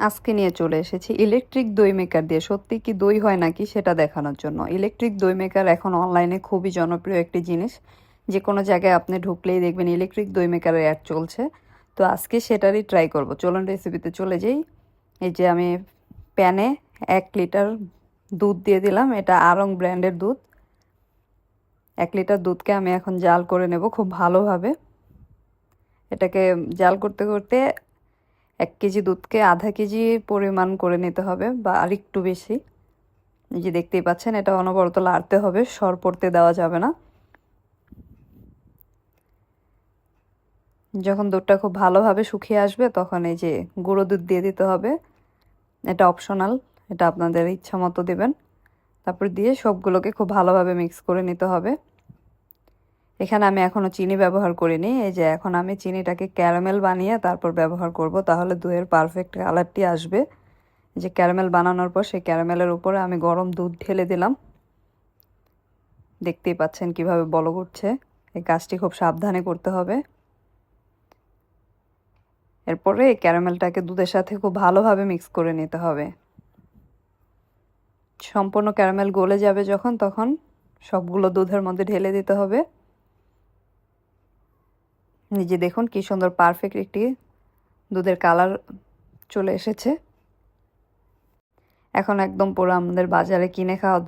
আজকে নিয়ে চলে এসেছি। ইলেকট্রিক দই মেকার দিয়ে। সত্যি কি দই হয় নাকি সেটা দেখানোর জন্য। ইলেকট্রিক দই মেকার এখন অনলাইনে খুবই জনপ্রিয় একটি জিনিস। যে কোনো জায়গায় আপনি ঢুকলেই দেখবেন ইলেকট্রিক দই মেকারের অ্যাড চলছে। তো আজকে সেটারই ট্রাই করব। চলুন রেসিপিতে চলে যাই। এই যে আমি প্যানে এক লিটার দুধ দিয়ে দিলাম। এটা আরং ব্র্যান্ডের দুধ। এক লিটার দুধকে আমি এখন জাল করে নেব খুব ভালোভাবে। এটাকে জাল করতে করতে এক কেজি দুধকে আধা কেজি পরিমাণ করে নিতে হবে বা আরেকটু বেশি। এই যে দেখতেই পাচ্ছেন, এটা অনবরত লাড়তে হবে, সর পড়তে দেওয়া যাবে না। যখন দুধটা খুব ভালোভাবে শুকিয়ে আসবে, তখন এই যে গুঁড়ো দুধ দিয়ে দিতে হবে। এটা অপশনাল, এটা আপনাদের ইচ্ছা মতো দেবেন। তারপর দিয়ে সবগুলোকে খুব ভালোভাবে মিক্স করে নিতে হবে। এখানে আমি এখনও চিনি ব্যবহার করিনি, এই যে এখন আমি চিনিটাকে ক্যারামেল বানিয়ে তারপর ব্যবহার করব, তাহলে দুধের পারফেক্ট কালারটি আসবে। যে ক্যারামেল বানানোর পর সেই ক্যারামেলের উপরে আমি গরম দুধ ঢেলে দিলাম। দেখতেই পাচ্ছেন কীভাবে বল করছে এই কাজটি খুব সাবধানে করতে হবে। এরপরে এই ক্যারামেলটাকে দুধের সাথে খুব ভালোভাবে মিক্স করে নিতে হবে। সম্পূর্ণ ক্যারামেল গলে যাবে যখন, তখন সবগুলো দুধের মধ্যে ঢেলে দিতে হবে। নিজে দেখুন কি সুন্দর পারফেক্ট একটি দুধের কালার চলে এসেছে। এখন একদম পুরো আমাদের বাজারে কিনে খাওয়া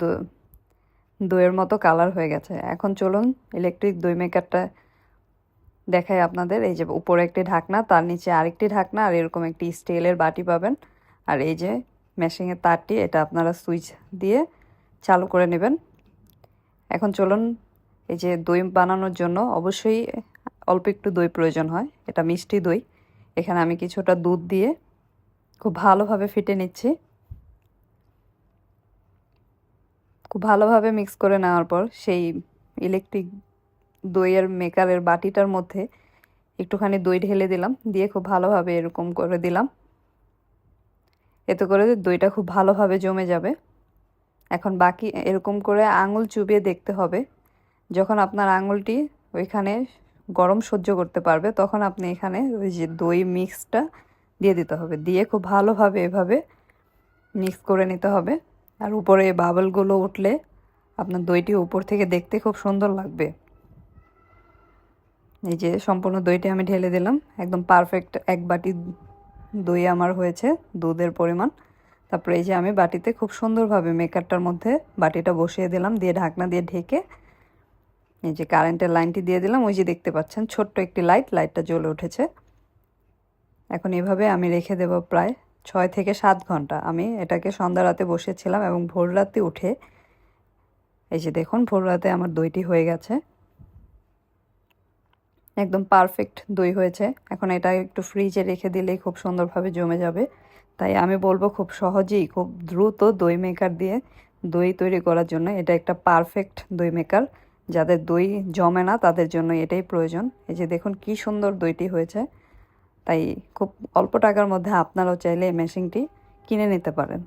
দইয়ের মতো কালার হয়ে গেছে। এখন চলুন ইলেকট্রিক দই মেকারটা দেখাই আপনাদের। এই যে উপরে একটি ঢাকনা, তার নিচে আরেকটি ঢাকনা, আর এরকম একটি স্টিলের বাটি পাবেন। আর এই যে মেশিনের তারটি, এটা আপনারা সুইচ দিয়ে চালু করে নেবেন। এখন চলুন এই যে দই বানানোর জন্য অবশ্যই অল্প একটু দই প্রয়োজন হয়, এটা মিষ্টি দই। এখানে আমি কিছুটা দুধ দিয়ে খুব ভালোভাবে ফিটে নিচ্ছি। খুব ভালোভাবে মিক্স করে নেওয়ার পর সেই ইলেকট্রিক দইয়ের মেকারের বাটিটার মধ্যে একটুখানি দই ঢেলে দিলাম, দিয়ে খুব ভালোভাবে এরকম করে দিলাম। এতে করে দইটা খুব ভালোভাবে জমে যাবে। এখন বাকি এরকম করে আঙুল চুবিয়ে দেখতে হবে। যখন আপনার আঙুলটি ওইখানে গরম সহ্য করতে পারবে, তখন আপনি এখানে ওই যে দই মিক্সটা দিয়ে দিতে হবে। দিয়ে খুব ভালোভাবে এভাবে মিক্স করে নিতে হবে। আর উপরে বাবলগুলো উঠলে আপনার দইটি উপর থেকে দেখতে খুব সুন্দর লাগবে। এই যে সম্পূর্ণ দইটি আমি ঢেলে দিলাম। একদম পারফেক্ট এক বাটি দই আমার হয়েছে, দুধের পরিমাণ। তারপরে এই যে আমি বাটিতে খুব সুন্দরভাবে মেকারটার মধ্যে বাটিটা বসিয়ে দিলাম। দিয়ে ঢাকনা দিয়ে ঢেকে এই যে কারেন্টের লাইনটি দিয়ে দিলাম, ওই যে দেখতে পাচ্ছেন, ছোট্ট একটি লাইট, লাইটটা জ্বলে উঠেছে। এখন এভাবে আমি রেখে দেব প্রায় ছয় থেকে সাত ঘণ্টা। আমি এটাকে সন্ধ্যা রাতে বসেছিলাম এবং ভোর রাতে উঠে, এই যে দেখুন, ভোর রাতে আমার দইটি হয়ে গেছে। একদম পারফেক্ট দই হয়েছে। এখন এটা একটু ফ্রিজে রেখে দিলেই খুব সুন্দরভাবে জমে যাবে। তাই আমি বলব খুব সহজেই, খুব দ্রুত দই মেকার দিয়ে দই তৈরি করার জন্য এটা একটা পারফেক্ট দই মেকার যাদের দই জমে না, তাদের জন্য এটাই প্রয়োজন। এই যে দেখুন কি সুন্দর দইটি হয়েছে। তাই খুব অল্প টাকার মধ্যে আপনারাও চাইলে এই মেশিনটি কিনে নিতে পারেন।